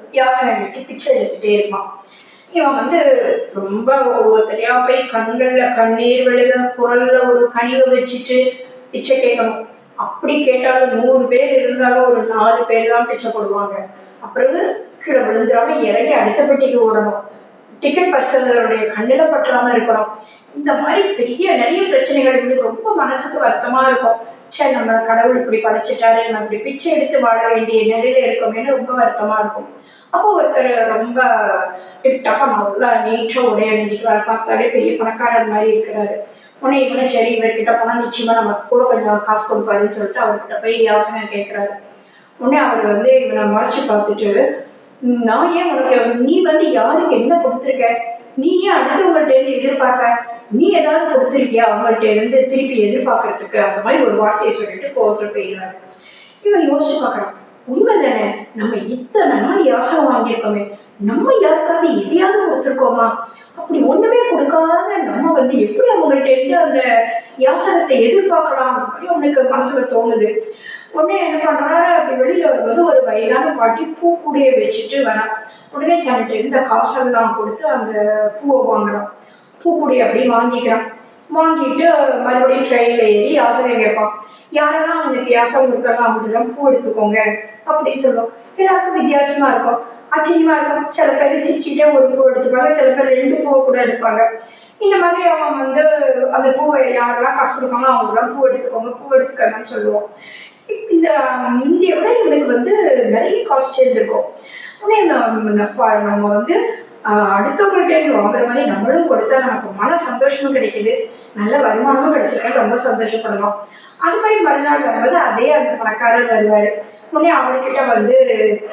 வித்தியாசம் கட்டி பிச்சை எடுத்துட்டே இருப்பான். இவன் வந்து ரொம்ப ஒவ்வொருத்தரையா போய் கண்கள்ல கண்ணீர் விழுக குரல்ல ஒரு கனிவை வச்சுட்டு பிச்சை கேட்கணும். அப்படி கேட்டாலும் நூறு பேர் இருந்தாலும் ஒரு நாலு பேர் தான் பிச்சை போடுவாங்க. அப்புறம் கீழே விழுந்துடாம இறங்கி அடுத்த பெட்டிக்கு ஓடணும். டிக்கெட் பரிசோதகருடைய கண்ணில் பற்றாம இருக்கிறோம் இந்த மாதிரி பெரிய நிறைய பிரச்சனைகள் வந்து ரொம்ப மனசுக்கு வருத்தமாக இருக்கும். சே நம்ம கடவுள் இப்படி படைச்சிட்டாரு நம்ம இப்படி பிச்சை எடுத்து வாழ வேண்டிய நிலையில இருக்கோமேனு ரொம்ப வருத்தமாக இருக்கும். அப்போ ஒருத்தர் ரொம்ப டிப்டாப்பாக நல்லா நீட்டாக உடைய அணிஞ்சிக்கிறாரு பார்த்தாலே பெரிய பணக்காரர் மாதிரி இருக்கிறாரு. உடனே இவனே சரி இவர்கிட்ட போனால் நிச்சயமாக நமக்கு கூட கொஞ்சம் காசு கொடுப்பாருன்னு சொல்லிட்டு அவர்கிட்ட போய் யாசனை கேட்குறாரு. உடனே அவர் வந்து இவனை மறைச்சு பார்த்துட்டு நான் ஏன் உனக்கு நீ வந்து யாருக்கு என்ன கொடுத்துருக்க? நீ ஏன் அடுத்தவங்கள்ட்ட இருந்து எதிர்பார்க்க? நீ ஏதாவது கொடுத்துருக்கியா அவங்கள்ட்ட இருந்து திருப்பி எதிர்பார்க்கறதுக்கு? அந்த மாதிரி ஒரு வார்த்தையை சொல்லிட்டு கோவத்தில் போயிடுவார் இவன் யோசிச்சு பார்க்கறான். உண்மைதானே? நம்ம இத்தனை நாள் யாசகம் வாங்கியிருக்கோமே. நம்ம யாருக்காவது எதையாவது கொடுத்துருக்கோமா? அப்படி ஒண்ணுமே கொடுக்காத நம்ம வந்து எப்படி அவங்கள்ட்ட இருந்து அந்த யாசகத்தை எதிர்பார்க்கலாம்? அப்படி அவனுக்கு மனசுல தோணுது. உடனே என்ன பண்றாரு? அப்படி வெளியில வரும்போது ஒரு வயதான பாட்டி பூ கூடைய வச்சுட்டு வரான் உடனே தன்னிட்ட இருந்த காசெல்லாம் கொடுத்து அந்த பூவை வாங்குறான் பூக்குடி அப்படி வாங்கிக்கிறான். வாங்கிட்டு மறுபடியும் ட்ரெயினில் ஏறி ஆசிரியர் கேட்பான் யாரெல்லாம் அவனுக்கு யாசகம் கொடுத்தாங்க அப்படிலாம் பூ எடுத்துக்கோங்க. அப்படின்னு சொல்லுவோம் எல்லாருக்கும் வித்தியாசமா இருக்கும். ஆச்சரியமா இருக்கும். சில பேர் சிரிச்சுட்டே ஒரு பூ எடுத்துப்பாங்க சில பேர் ரெண்டு பூவை கூட எடுப்பாங்க. இந்த மாதிரி அவன் வந்து அந்த பூவை யாரெல்லாம் காசு கொடுப்பாங்களோ அவங்களாம் பூ எடுத்துக்கோங்க பூ எடுத்துக்கணும்னு சொல்லுவோம் இந்த முந்தைய விட இவனுக்கு வந்து நிறைய காசு சேர்ந்துருக்கும். உடனே நம்ம நம்ம- வந்து அடுத்தவங்கள்ட்ட வாங்குற மாதிரி நம்மளும் கொடுத்தா நமக்கு மன சந்தோஷமும் கிடைக்குது. நல்ல வருமானமும் கிடைச்சிருக்கா ரொம்ப சந்தோஷப்படணும். அது மாதிரி மறுநாள் வரும்போது அதே அந்த பணக்காரர் வருவார். உடனே அவர்கிட்ட வந்து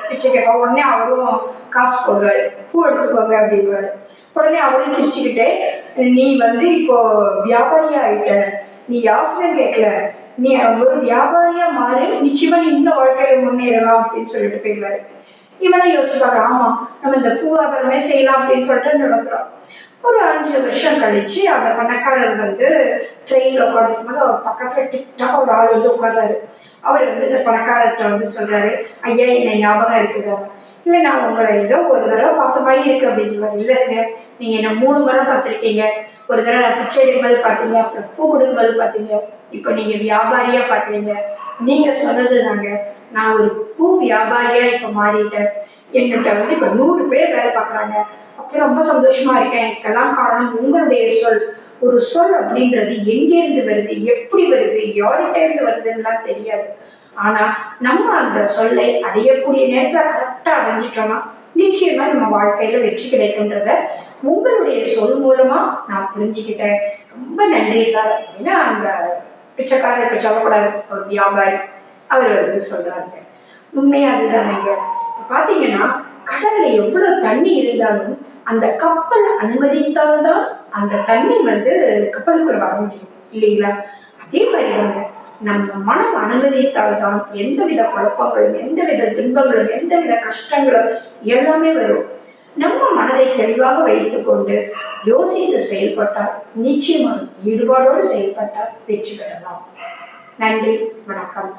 பிச்சை கேட்பா உடனே அவரும் காசு போடுவார் பூ எடுத்துக்கோங்க அப்படின்வாரு உடனே அவரும் சிரிச்சுக்கிட்டே நீ வந்து இப்போ வியாபாரியா ஆயிட்ட. நீ யாசகம் கேட்கல. நீ ஒரு வியாபாரியா மாறு நிச்சயமா நீ இன்னும் வாழ்க்கையில முன்னேறலாம் அப்படின்னு சொல்லிட்டு போயிடுவாரு. இவனை யோசிப்பாரு ஆமா நம்ம இந்த பூ வியாபாரமே செய்யலாம் அப்படின்னு சொல்லிட்டு நடத்துறோம். ஒரு அஞ்சு வருஷம் கழிச்சு அந்த பணக்காரர் வந்து ட்ரெயினில் உட்காந்துருக்கும் போது அவர் பக்கத்தில் டிக்டாக ஒரு ஆள் வந்து உட்கார்றாரு. அவர் வந்து இந்த பணக்காரர்கிட்ட வந்து சொல்றாரு ஐயா என்ன ஞாபகம் இருக்குதா? இல்லை நான் உங்களை ஏதோ ஒரு தடவை பார்த்த மாதிரி இருக்கு அப்படின்னு சொல்லுவார் இல்லைங்க நீங்கள் என்ன மூணு முறை பார்த்துருக்கீங்க. ஒரு தடவை நான் பிச்சை எடுக்கும்போது பார்த்தீங்க. அப்புறம் பூ கொடுக்கும்போது பார்த்தீங்க. இப்போ நீங்கள் வியாபாரியாக பார்க்குறீங்க. நீங்கள் சொன்னது தாங்க நான் ஒரு பூ வியாபாரியாக இப்போ மாறிட்டேன். என்கிட்ட வந்து இப்போ நூறு பேர் வேலை பார்க்குறாங்க. அப்போ ரொம்ப சந்தோஷமாக இருக்கேன். இதுக்கெல்லாம் காரணம் உங்களுடைய சொல். ஒரு சொல் அப்படின்றது எங்கேருந்து வருது? எப்படி வருது? யார்கிட்ட இருந்து வருதுன்னுலாம் தெரியாது. ஆனா நம்ம அந்த சொல்லை அடையக்கூடிய நேரத்தில் கரெக்டாக அடைஞ்சிட்டோம்னா நிச்சயமா நம்ம வாழ்க்கையில வெற்றி கிடைக்குன்றத உங்களுடைய சொல் மூலமா நான் புரிஞ்சுக்கிட்டேன். ரொம்ப நன்றி சார். அப்படின்னா அந்த பிச்சைக்காரர் இப்போ சொல்லக்கூடாது ஒரு வியாபாரி. அவர் வந்து சொல்றாங்க உண்மையா அதுதானேங்க இப்ப பாத்தீங்கன்னா கடல்ல எவ்வளவு தண்ணி இருந்தாலும் அந்த கப்பல் அனுமதித்தால்தான் அந்த தண்ணி வந்து கப்பலுக்குள்ள வர முடியும். இல்லைங்களா? அதே மாதிரிதாங்க. நம்ம மனம் அனுமதித்தால்தான் எந்தவித குழப்பங்களும் எந்தவித துன்பங்களும் எந்தவித கஷ்டங்களும் எல்லாமே வரும். நம்ம மனதை தெளிவாக வைத்துக்கொண்டு யோசித்து செயல்பட்டால் நிச்சயமாக ஈடுபாடோடு செயல்பட்டால் வெற்றி பெறலாம். நன்றி வணக்கம்.